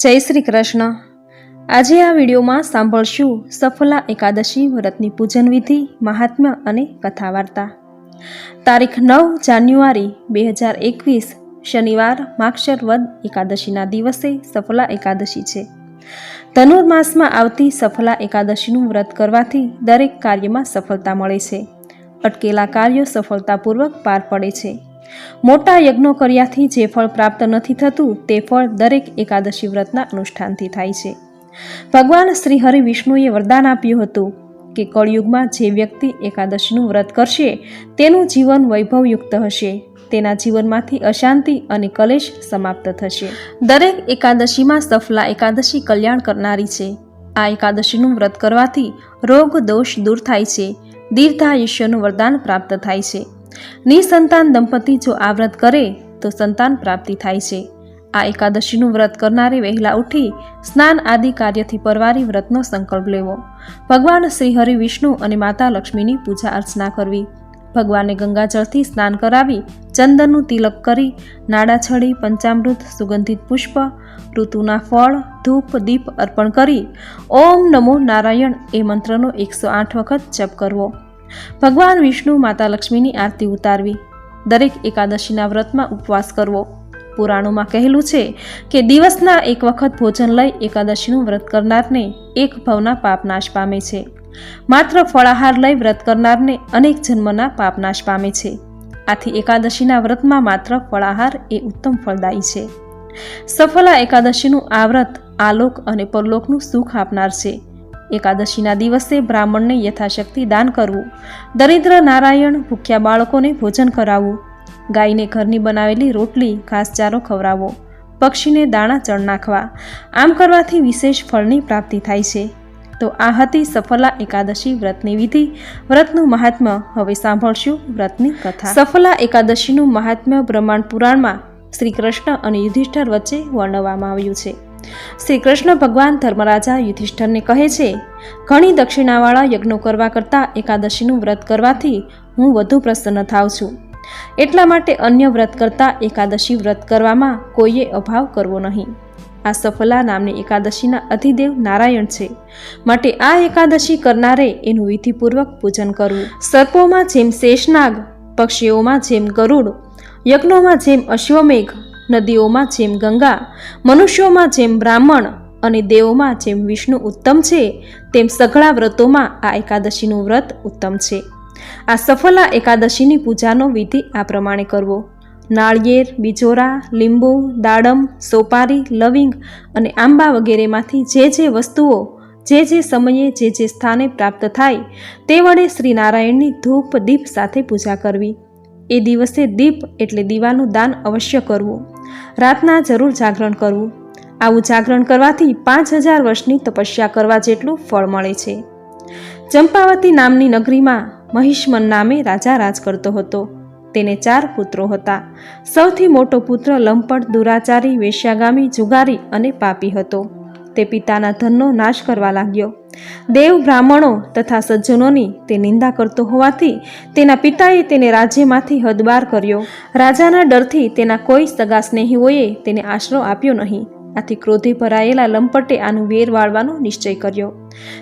જય શ્રી કૃષ્ણ. આજે આ વિડીયોમાં સાંભળશું સફલા એકાદશી વ્રતની પૂજન વિધિ, મહાત્મ્ય અને કથા વાર્તા તારીખ નવ જાન્યુઆરી બે હજાર એકવીસ, શનિવાર, માક્ષર વદ એકાદશીના દિવસે સફલા એકાદશી છે. ધનુર્માસમાં આવતી સફલા એકાદશીનું વ્રત કરવાથી દરેક કાર્યમાં સફળતા મળે છે. અટકેલા કાર્યો સફળતાપૂર્વક પાર પડે છે. મોટા યજ્ઞો કર્યાથી જે ફળ પ્રાપ્ત નથી થતું, તે ફળ દરેક એકાદશી વ્રતના અનુષ્ઠાનથી થાય છે. ભગવાન શ્રી હરિ વિષ્ણુએ વરદાન આપ્યું હતું કે કળયુગમાં જે વ્યક્તિ એકાદશીનું વ્રત કરશે, તેનું જીવન વૈભવયુક્ત હશે. તેના જીવનમાંથી અશાંતિ અને કલેશ સમાપ્ત થશે. દરેક એકાદશીમાં સફલા એકાદશી કલ્યાણ કરનારી છે. આ એકાદશીનું વ્રત કરવાથી રોગ દોષ દૂર થાય છે. દીર્ઘાયુષ્યનું વરદાન પ્રાપ્ત થાય છે. નિસંતાન દંપતી જો આ વ્રત કરે, તો સંતાન પ્રાપ્તિ થાય છે. આ એકાદશીનું વ્રત કરનારે વહેલા ઉઠી સ્નાન આદિ કાર્યથી પરવારી વ્રતનો સંકલ્પ લેવો. ભગવાન શ્રી હરિ વિષ્ણુ અને માતા લક્ષ્મીની પૂજા અર્ચના કરવી. ભગવાનને ગંગાજળથી સ્નાન કરાવી, ચંદનનું તિલક કરી, નાડા છડી, પંચામૃત, સુગંધિત પુષ્પ, ઋતુના ફળ, ધૂપ, દીપ અર્પણ કરી, ઓમ નમો નારાયણ એ મંત્રનો એકસો આઠ વખત જપ કરવો. ભગવાન વિષ્ણુ માતા લક્ષ્મીની આરતી ઉતારવી. દરેક એકાદશીના વ્રતમાં ઉપવાસ કરવો. પુરાણોમાં કહેલું છે કે દિવસના એક વખત ભોજન લઈ એકાદશીનું વ્રત કરનારને એક ભવના પાપ નાશ પામે છે. માત્ર ફળાહાર લઈ વ્રત કરનારને અનેક જન્મના પાપ નાશ પામે છે. આથી એકાદશીના વ્રતમાં માત્ર ફળાહાર એ ઉત્તમ ફળદાયી છે. સફલા એકાદશીનું આ વ્રત આલોક અને પરલોકનું સુખ આપનાર છે. એકાદશીના દિવસે બ્રાહ્મણને યથાશક્તિ દાન કરવું. દરિદ્ર નારાયણ ભૂખ્યા બાળકોને ભોજન કરાવવું. ગાયને ઘરની બનાવેલી રોટલી, ઘાસચારો ખવડાવવો. પક્ષીને દાણા ચણ નાખવા. આમ કરવાથી વિશેષ ફળની પ્રાપ્તિ થાય છે. તો આ હતી સફલા એકાદશી વ્રતની વિધિ. વ્રતનું મહાત્મ્ય હવે સાંભળશું વ્રતની કથા. સફલા એકાદશીનું મહાત્મ્ય બ્રહ્માંડ પુરાણમાં શ્રી કૃષ્ણ અને યુધિષ્ઠર વચ્ચે વર્ણવવામાં આવ્યું છે. શ્રી કૃષ્ણ ભગવાન ધર્મરાજા યુધિષ્ઠરને કહે છે, ઘણી દક્ષિણાવાળા યજ્ઞો કરવા કરતાં એકાદશીનું વ્રત કરવાથી હું વધુ પ્રસન્ન થાઉં છું. એટલા માટે અન્ય વ્રત કરતાં એકાદશી વ્રત કરવામાં કોઈએ અભાવ કરવો નહીં. આ સફલા નામની એકાદશીના અધિદેવ નારાયણ છે. માટે આ એકાદશી કરનારે એનું વિધિપૂર્વક પૂજન કરવું. સર્પોમાં જેમ શેષનાગ, પક્ષીઓમાં જેમ ગરુડ, યજ્ઞોમાં જેમ અશ્વમેઘ નદીઓમાં જેમ ગંગા, મનુષ્યોમાં જેમ બ્રાહ્મણ અને દેવોમાં જેમ વિષ્ણુ ઉત્તમ છે, તેમ સઘળા વ્રતોમાં આ એકાદશીનું વ્રત ઉત્તમ છે. આ સફલા એકાદશીની પૂજાનો વિધિ આ પ્રમાણે કરવો. નાળિયેર, બીજોરા, લીંબુ, દાડમ, સોપારી, લવિંગ અને આંબા વગેરેમાંથી જે જે વસ્તુઓ, જે જે સમયે, જે જે સ્થાને પ્રાપ્ત થાય, તે વડે શ્રી નારાયણની ધૂપ દીપ સાથે પૂજા કરવી. એ દિવસે દીપ એટલે દીવાનું દાન અવશ્ય કરવું. રાતના જરૂર જાગરણ કરવું. આવું જાગરણ કરવાથી પાંચ હજાર વર્ષની તપસ્યા કરવા જેટલું ફળ મળે છે. ચંપાવતી નામની નગરીમાં મહિષ્મન નામે રાજા રાજ કરતો હતો. તેને ચાર પુત્રો હતા. સૌથી મોટો પુત્ર લંપટ, દુરાચારી, વેશ્યાગામી, જુગારી અને પાપી હતો. તે પિતાના ધનનો નાશ કરવા લાગ્યો. દેવ બ્રાહ્મણો તથા સજ્જનોની તે નિંદા કરતો હોવાથી તેના પિતાએ તેને રાજ્યમાંથી હદબાર કર્યો. રાજાના ડરથી તેના કોઈ સગા સ્નેહીઓએ તેને આશરો આપ્યો નહીં. આથી ક્રોધે ભરાયેલા લંપટે આનું વેર વાળવાનો નિશ્ચય કર્યો.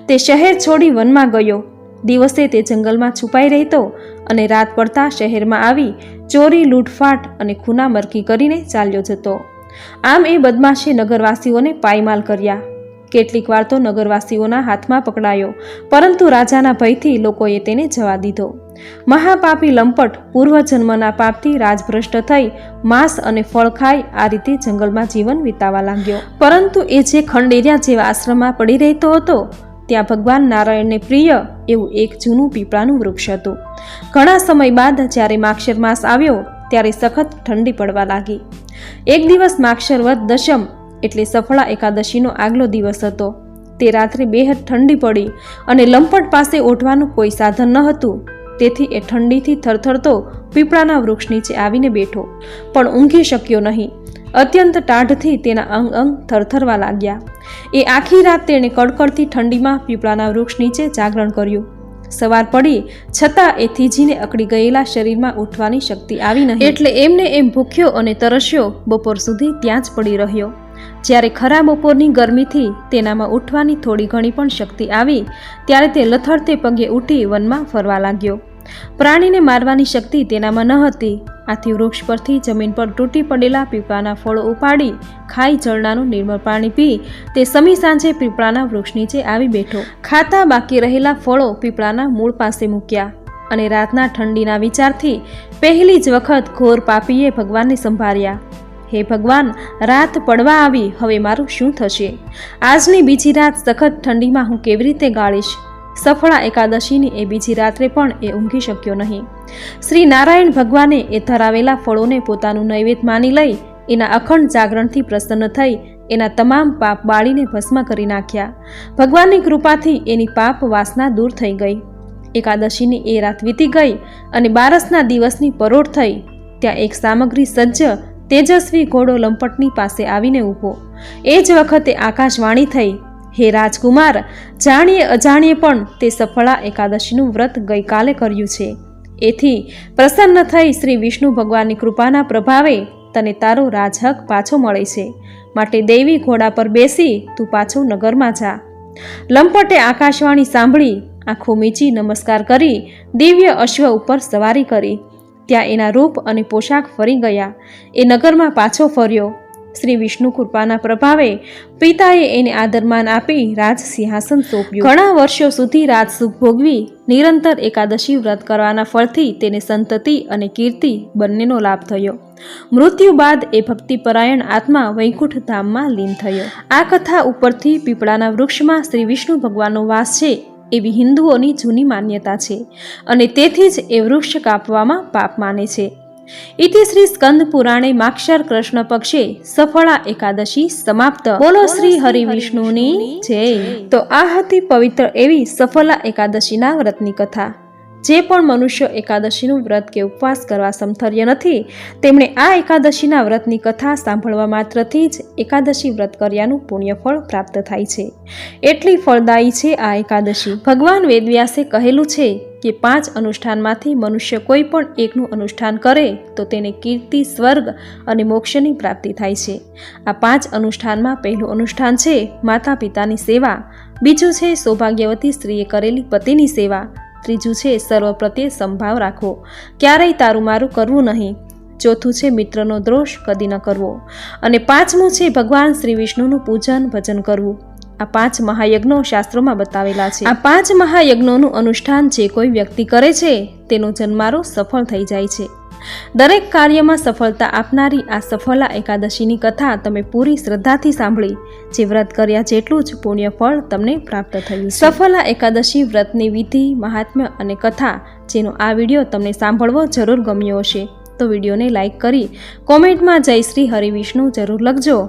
તે શહેર છોડી વનમાં ગયો. દિવસે તે જંગલમાં છુપાઈ રહેતો અને રાત પડતા શહેરમાં આવી ચોરી, લૂંટફાટ અને ખૂના મરકી કરીને ચાલ્યો જતો. આમ એ બદમાશે નગરવાસીઓને પાયમાલ કર્યા. કેટલીક વાર તો નગરવાસીઓના હાથમાં પકડાયો, પરંતુ રાજાના ભયથી લોકોએ તેને જવા દીધો. મહાપાપી લંપટ પૂર્વજન્મના પાપથી રાજભ્રષ્ટ થઈ, માંસ અને ફળ ખાઈ આ રીતે જંગલમાં જીવન વિતાવા લાગ્યો. પરંતુ એ જે ખંડેરિયા જેવા આશ્રમમાં પડી રહેતો હતો, ત્યાં ભગવાન નારાયણને પ્રિય એવું એક જૂનું પીપળાનું વૃક્ષ હતું. ઘણા સમય બાદ જ્યારે માક્ષર માસ આવ્યો, ત્યારે સખત ઠંડી પડવા લાગી. એક દિવસ માક્ષરવત દશમ એટલે સફળા એકાદશીનો આગલો દિવસ હતો. તે રાત્રે બેહદ ઠંડી પડી અને લંપટ પાસે ઓઢવાનું કોઈ સાધન ન હતું. તેથી એ ઠંડીથી થરથરતો પીપળાના વૃક્ષ નીચે આવીને બેઠો, પણ ઊંઘી શક્યો નહીં. અત્યંત ટાઢથી તેના અંગ અંગ થરથરવા લાગ્યા. એ આખી રાત તેણે કડકડતી ઠંડીમાં પીપળાના વૃક્ષ નીચે જાગરણ કર્યું. સવાર પડી, છતાં એ થીજીને અકડી ગયેલા શરીરમાં ઉઠવાની શક્તિ આવી નહીં. એટલે એમને એમ ભૂખ્યો અને તરસ્યો, બપોર સુધી ત્યાં જ પડી રહ્યો. જ્યારે ખરા બપોરની ગરમીથી તેનામાં ઉઠવાની થોડી ઘણી પણ શક્તિ આવી, ત્યારે તે લથડતે પગે ઉઠી વનમાં ફરવા લાગ્યો. પ્રાણીને મારવાની શક્તિ તેનામાં ન હતી. આથી વૃક્ષ પરથી જમીન પર તૂટી પડેલા પીપળાના ફળો ઉપાડી ખાઈ ઝરણાનું નિર્મળ પાણી પી તે સમી સાંજે પીપળાના વૃક્ષ નીચે આવી બેઠો. ખાતા બાકી રહેલા ફળો પીપળાના મૂળ પાસે મૂક્યા અને રાતના ઠંડીના વિચારથી પહેલી જ વખત ઘોર પાપીએ ભગવાનને સંભાળ્યા. હે ભગવાન, રાત પડવા આવી, હવે મારું શું થશે? આજની બીજી રાત સખત ઠંડીમાં હું કેવી રીતે ગાળીશ? સફળા એકાદશીની એ બીજી રાત્રે પણ એ ઊંઘી શક્યો નહીં. શ્રી નારાયણ ભગવાને એ ધરાવેલા ફળોને પોતાનું નૈવેદ્ય માની લઈ એના અખંડ જાગરણથી પ્રસન્ન થઈ એના તમામ પાપ બાળીને ભસ્મ કરી નાખ્યા. ભગવાનની કૃપાથી એની પાપ વાસના દૂર થઈ ગઈ. એકાદશીની એ રાત વીતી ગઈ અને બારસના દિવસની પરોઢ થઈ. ત્યાં એક સામગ્રી સજ્જ, તેજસ્વી ઘોડો લંપટની પાસે આવીને ઊભો. એ જ વખતે આકાશવાણી થઈ. હે રાજકુમાર, જાણીએ અજાણીએ પણ તે સફળા એકાદશીનું વ્રત ગઈકાલે કર્યું છે. એથી પ્રસન્ન થઈ શ્રી વિષ્ણુ ભગવાનની કૃપાના પ્રભાવે તને તારો રાજહક પાછો મળે છે. માટે દેવી ઘોડા પર બેસી તું પાછો નગરમાં જા. લંપટે આકાશવાણી સાંભળી, આંખો મીચી નમસ્કાર કરી, દિવ્ય અશ્વ ઉપર સવારી કરી. ત્યાં એના રૂપ અને પોશાક ફરી ગયા. એ નગરમાં પાછો ફર્યો. શ્રી વિષ્ણુ કૃપાના પ્રભાવે પિતાએ એને આદરમાન આપી રાજ સિંહાસન સોંપ્યું ઘણા વર્ષો સુધી રાજસુખ ભોગવી નિરંતર એકાદશી વ્રત કરવાના ફળથી તેને સંતતિ અને કીર્તિ બંનેનો લાભ થયો. મૃત્યુ બાદ એ ભક્તિપરાયણ આત્મા વૈકુંઠ ધામમાં લીન થયો. આ કથા ઉપરથી પીપળાના વૃક્ષમાં શ્રી વિષ્ણુ ભગવાનનો વાસ છે એવી હિન્દુઓની જૂની માન્યતા છે અને તેથી જ એ વૃક્ષ કાપવામાં પાપ માને છે. ઇતિ શ્રી સ્કંદ પુરાણે માક્ષર કૃષ્ણ પક્ષે સફળા એકાદશી સમાપ્ત. બોલો શ્રી હરિ વિષ્ણુની જય. તો આ હતી પવિત્ર એવી સફળા એકાદશીના વ્રતની કથા. જે પણ મનુષ્ય એકાદશીનું વ્રત કે ઉપવાસ કરવા સમથર્ય નથી તેમણે આ એકાદશીના વ્રતની કથા સાંભળવા માત્રથી જ એકાદશી વ્રત કર્યાનું પુણ્યફળ પ્રાપ્ત થાય છે. એટલી ફળદાયી છે આ એકાદશી. ભગવાન વેદવ્યાસે કહેલું છે કે પાંચ અનુષ્ઠાનમાંથી મનુષ્ય કોઈ પણ એકનું અનુષ્ઠાન કરે, તો તેને કીર્તિ, સ્વર્ગ અને મોક્ષની પ્રાપ્તિ થાય છે. આ પાંચ અનુષ્ઠાનમાં પહેલું અનુષ્ઠાન છે માતા પિતાની સેવા. બીજું છે સૌભાગ્યવતી સ્ત્રીએ કરેલી પતિની સેવા. ત્રીજું છે સર્વ પ્રત્યે સંભાવ રાખવો. ક્યારેય તારું મારું કરવું નહીં. ચોથું છે મિત્રનો દ્રોષ કદી ન કરવો. અને પાંચમું છે ભગવાન શ્રી વિષ્ણુનું પૂજન ભજન કરવું. આ પાંચ મહાયજ્ઞો શાસ્ત્રોમાં બતાવેલા છે. આ પાંચ મહાયજ્ઞોનું અનુષ્ઠાન જે કોઈ વ્યક્તિ કરે છે, તેનો જન્મારો સફળ થઈ જાય છે. દરેક કાર્યમાં સફળતા આપનારી આ સફળા એકાદશીની કથા તમે પૂરી શ્રદ્ધાથી સાંભળી. જે વ્રત કર્યા જેટલું જ પુણ્ય ફળ તમને પ્રાપ્ત થયું. સફળા એકાદશી, વ્રતની વિધિ, મહાત્મ્ય અને કથા જેનો આ વીડિયો તમને સાંભળવો જરૂર ગમ્યો હશે. તો વિડીયોને લાઈક કરી કોમેન્ટમાં જય શ્રી હરિવિષ્ણુ જરૂર લખજો.